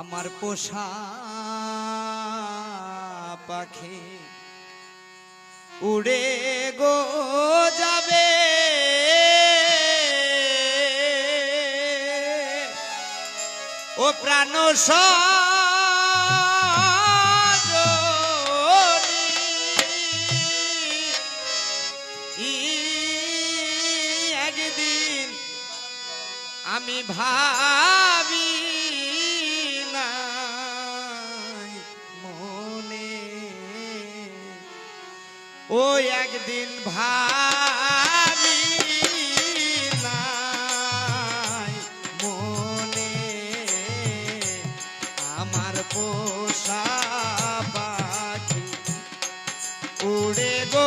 আমার পোষা পাখি উড়ে গো যাবে। ও প্রাণ একদিন আমি ভাবি ও একদিন ভাবি পোষা পাখি উড়ে গো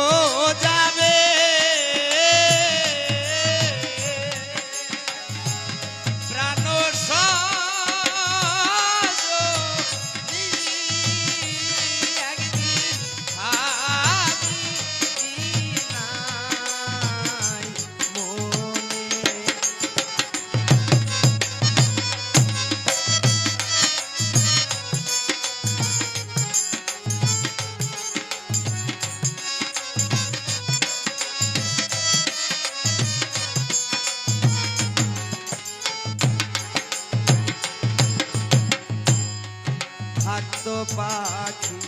পাখি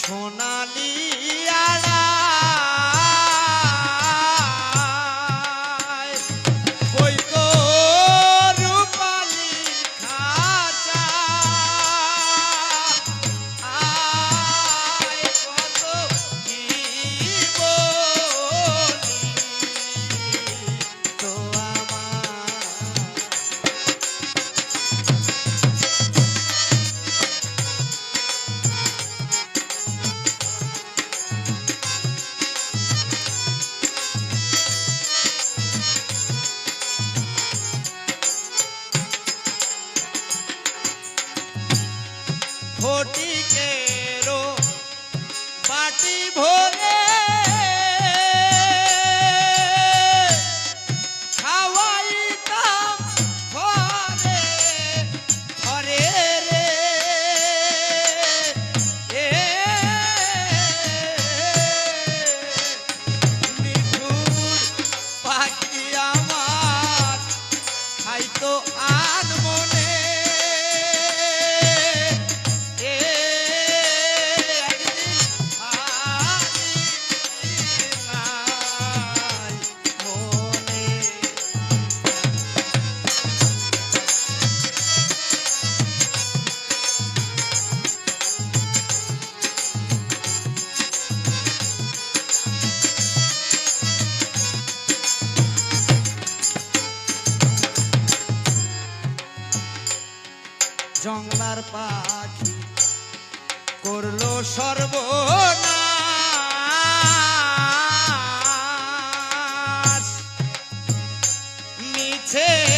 সোনালি আড়ায় ফটিকেরও বাটি ভরে জংলার পাখি করল সর্ব মিছে